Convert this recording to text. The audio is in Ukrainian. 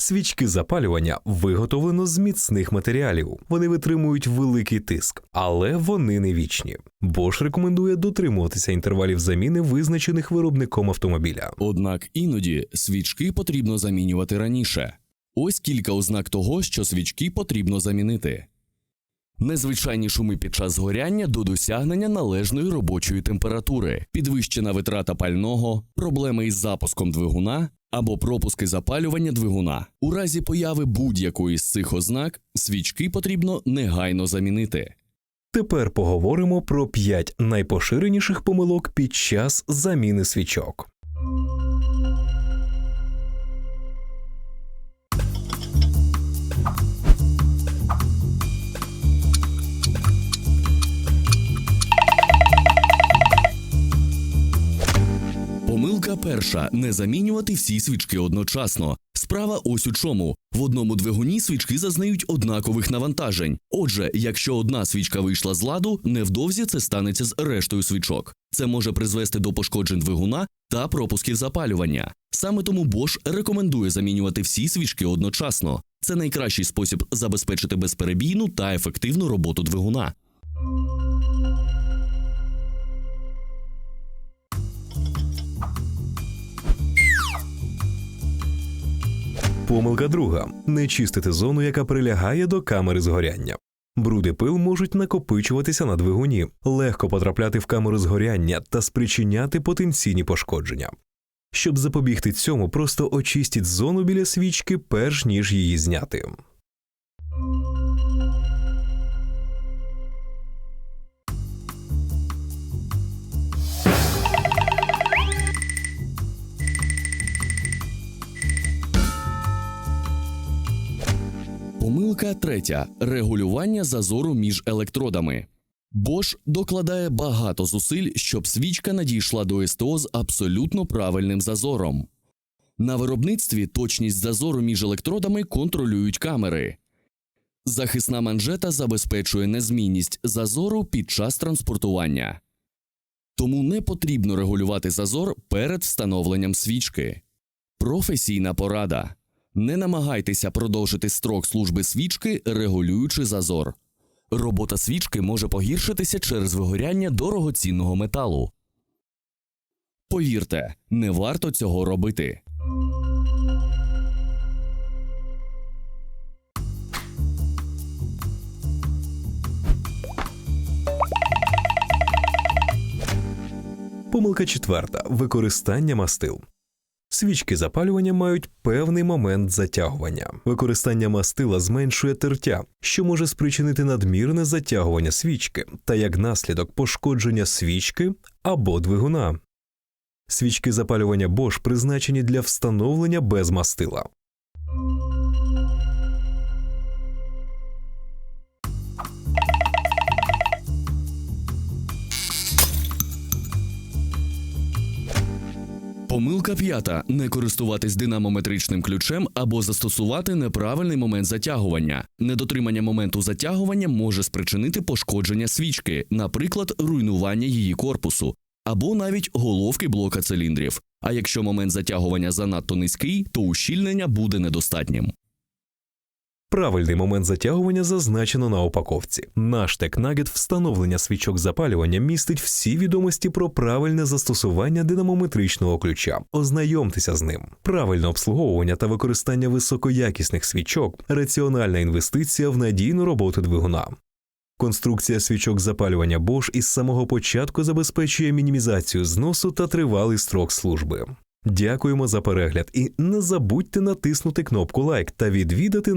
Свічки запалювання виготовлено з міцних матеріалів. Вони витримують великий тиск, але вони не вічні. Bosch рекомендує дотримуватися інтервалів заміни, визначених виробником автомобіля. Однак іноді свічки потрібно замінювати раніше. Ось кілька ознак того, що свічки потрібно замінити. Незвичайні шуми під час згоряння до досягнення належної робочої температури, підвищена витрата пального, проблеми із запуском двигуна або пропуски запалювання двигуна. У разі появи будь-якої з цих ознак свічки потрібно негайно замінити. Тепер поговоримо про 5 найпоширеніших помилок під час заміни свічок. Помилка перша не замінювати всі свічки одночасно. Справа ось у чому. В одному двигуні свічки зазнають однакових навантажень. Отже, якщо одна свічка вийшла з ладу, невдовзі це станеться з рештою свічок. Це може призвести до пошкоджень двигуна та пропусків запалювання. Саме тому Bosch рекомендує замінювати всі свічки одночасно. Це найкращий спосіб забезпечити безперебійну та ефективну роботу двигуна. Помилка друга не чистити зону, яка прилягає до камери згоряння. Бруди пил можуть накопичуватися на двигуні, легко потрапляти в камеру згоряння та спричиняти потенційні пошкодження. Щоб запобігти цьому, просто очистіть зону біля свічки, перш ніж її зняти. Помилка третя регулювання зазору між електродами. Bosch докладає багато зусиль, щоб свічка надійшла до СТО з абсолютно правильним зазором. На виробництві точність зазору між електродами контролюють камери. Захисна манжета забезпечує незмінність зазору під час транспортування. Тому не потрібно регулювати зазор перед встановленням свічки. Професійна порада. Не намагайтеся продовжити строк служби свічки, регулюючи зазор. Робота свічки може погіршитися через вигоряння дорогоцінного металу. Повірте, не варто цього робити. Помилка четверта використання мастил. Свічки запалювання мають певний момент затягування. Використання мастила зменшує тертя, що може спричинити надмірне затягування свічки та як наслідок пошкодження свічки або двигуна. Свічки запалювання Bosch призначені для встановлення без мастила. Помилка п'ята не користуватись динамометричним ключем або застосувати неправильний момент затягування. Недотримання моменту затягування може спричинити пошкодження свічки, наприклад, руйнування її корпусу, або навіть головки блока циліндрів. А якщо момент затягування занадто низький, то ущільнення буде недостатнім. Правильний момент затягування зазначено на упаковці. Наш текнагет встановлення свічок запалювання містить всі відомості про правильне застосування динамометричного ключа. Ознайомтеся з ним. Правильне обслуговування та використання високоякісних свічок раціональна інвестиція в надійну роботу двигуна. Конструкція свічок запалювання Bosch із самого початку забезпечує мінімізацію зносу та тривалий строк служби. Дякуємо за перегляд і не забудьте натиснути кнопку лайк та відвідати